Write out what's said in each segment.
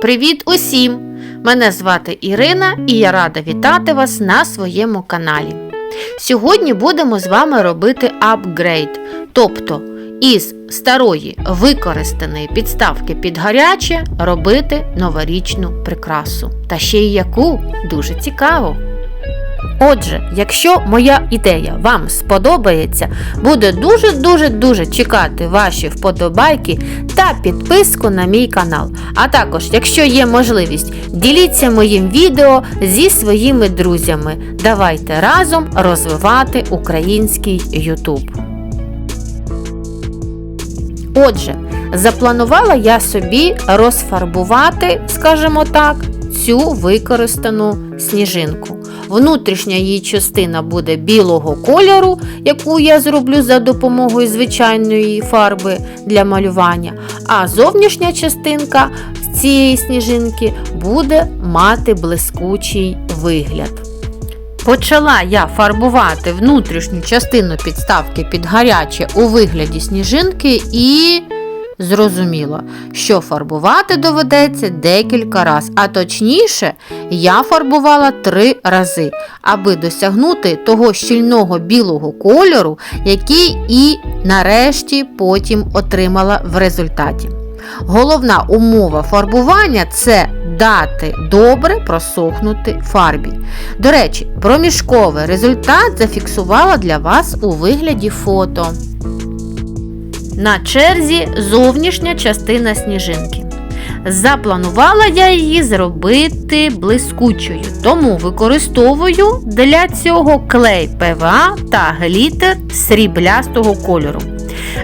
Привіт усім! Мене звати Ірина і я рада вітати вас на своєму каналі. Сьогодні будемо з вами робити апгрейд, тобто із старої використаної підставки під гаряче робити новорічну прикрасу. Та ще й яку дуже цікаво. Отже, якщо моя ідея вам сподобається, буде дуже-дуже дуже чекати ваші вподобайки та підписку на мій канал. А також, якщо є можливість, діліться моїм відео зі своїми друзями. Давайте разом розвивати український YouTube. Отже, запланувала я собі розфарбувати, скажімо так, цю використану сніжинку. Внутрішня її частина буде білого кольору, яку я зроблю за допомогою звичайної фарби для малювання. А зовнішня частинка цієї сніжинки буде мати блискучий вигляд. Почала я фарбувати внутрішню частину підставки під гаряче у вигляді сніжинки і зрозуміла, що фарбувати доведеться декілька разів, а точніше, я фарбувала три рази, аби досягнути того щільного білого кольору, який і нарешті потім отримала в результаті. Головна умова фарбування це дати добре просохнути фарбі. До речі, проміжковий результат зафіксувала для вас у вигляді фото. На черзі зовнішня частина сніжинки. Запланувала я її зробити блискучою, тому використовую для цього клей ПВА та глітер сріблястого кольору.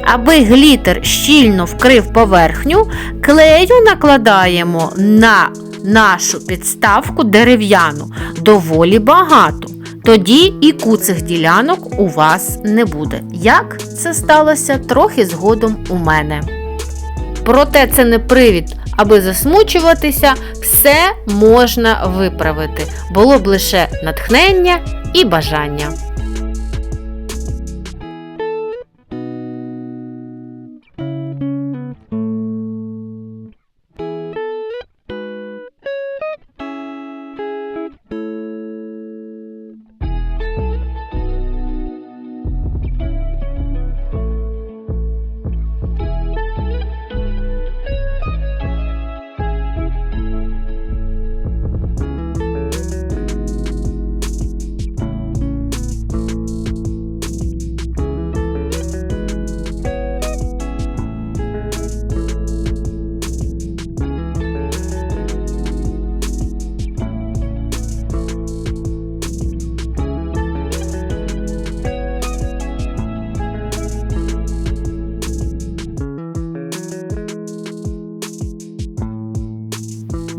Аби глітер щільно вкрив поверхню, клею накладаємо на нашу підставку дерев'яну доволі багато. Тоді і куцих ділянок у вас не буде. Як це сталося трохи згодом у мене. Проте це не привід, аби засмучуватися, все можна виправити. Було б лише натхнення і бажання.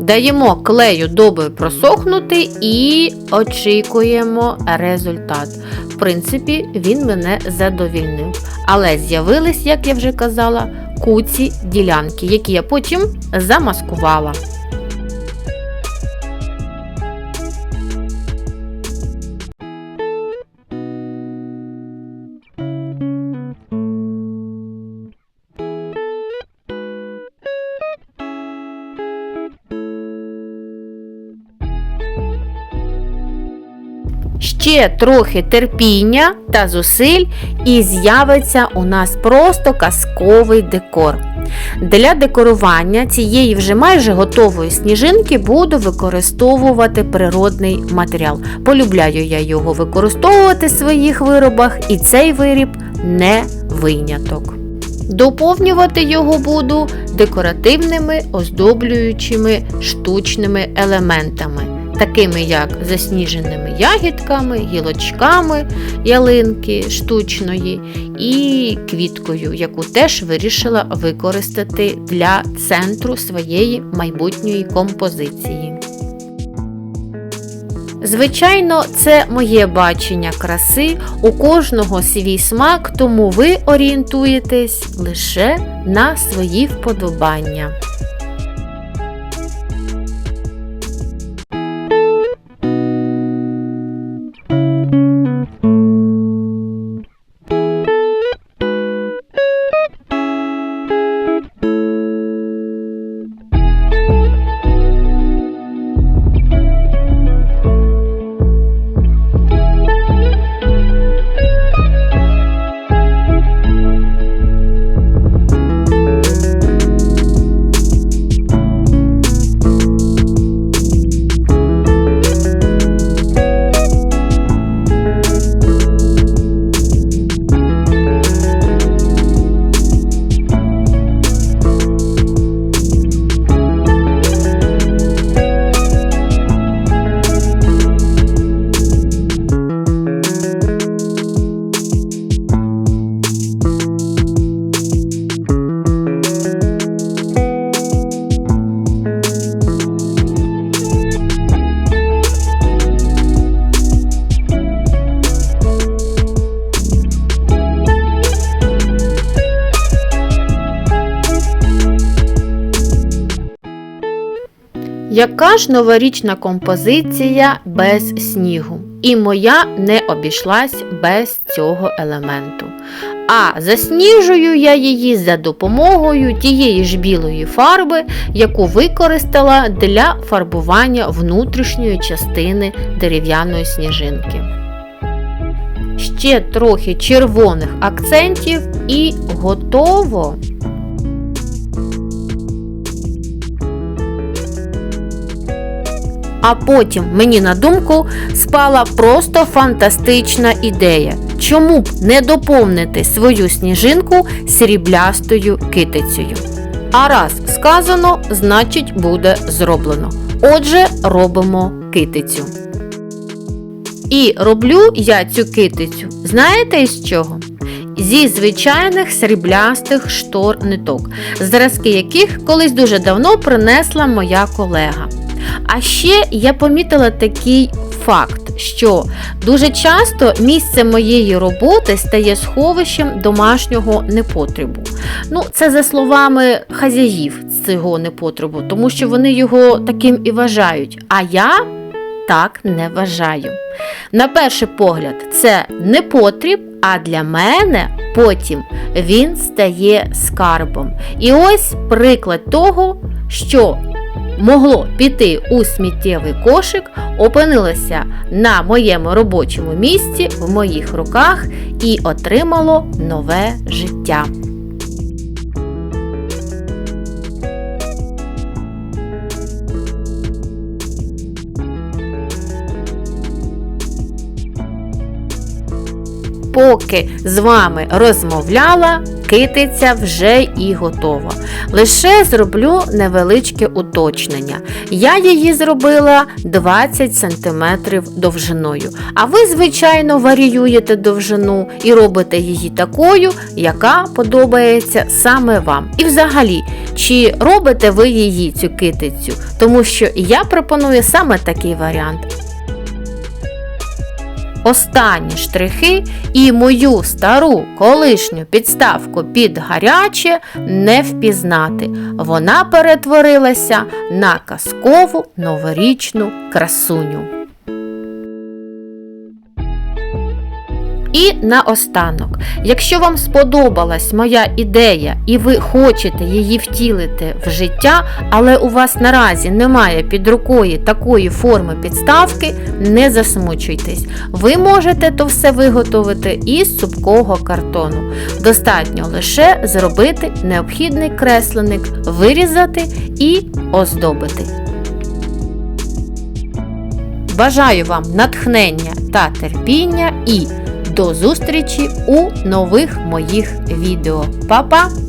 Даємо клею добре просохнути і очікуємо результат. В принципі, він мене задовільнив. Але з'явились, як я вже казала, куці ділянки, які я потім замаскувала. Ще трохи терпіння та зусиль, і з'явиться у нас просто казковий декор. Для декорування цієї вже майже готової сніжинки буду використовувати природний матеріал. Полюбляю я його використовувати в своїх виробах, і цей виріб не виняток. Доповнювати його буду декоративними оздоблюючими штучними елементами такими як засніженими ягідками, гілочками ялинки штучної і квіткою, яку теж вирішила використати для центру своєї майбутньої композиції. Звичайно, це моє бачення краси, у кожного свій смак, тому ви орієнтуєтесь лише на свої вподобання. Яка ж новорічна композиція без снігу? І моя не обійшлась без цього елементу. А засніжую я її за допомогою тієї ж білої фарби, яку використала для фарбування внутрішньої частини дерев'яної сніжинки. Ще трохи червоних акцентів і готово. А потім мені на думку спала просто фантастична ідея. Чому б не доповнити свою сніжинку сріблястою китицею? А раз сказано, значить буде зроблено. Отже, робимо китицю. І роблю я цю китицю, знаєте із чого? Зі звичайних сріблястих штор ниток, зразки яких колись дуже давно принесла моя колега. А ще я помітила такий факт, що дуже часто місце моєї роботи стає сховищем домашнього непотребу. Ну, це за словами хазяїв цього непотребу, тому що вони його таким і вважають. А я так не вважаю. На перший погляд, це непотріб, а для мене потім він стає скарбом. І ось приклад того, що могло піти у сміттєвий кошик, опинилося на моєму робочому місці, в моїх руках і отримало нове життя. Поки з вами розмовляла, китиця вже і готова. Лише зроблю невеличке уточнення. Я її зробила 20 см довжиною. А ви, звичайно, варіюєте довжину і робите її такою, яка подобається саме вам. І взагалі, чи робите ви її цю китицю? Тому що я пропоную саме такий варіант. Останні штрихи і мою стару колишню підставку під гаряче не впізнати. Вона перетворилася на казкову новорічну красуню. І наостанок, якщо вам сподобалась моя ідея і ви хочете її втілити в життя, але у вас наразі немає під рукою такої форми підставки, не засмучуйтесь. Ви можете то все виготовити із супкого картону. Достатньо лише зробити необхідний кресленик, вирізати і оздобити. Бажаю вам натхнення та терпіння і до зустрічі у нових моїх відео. Па-па!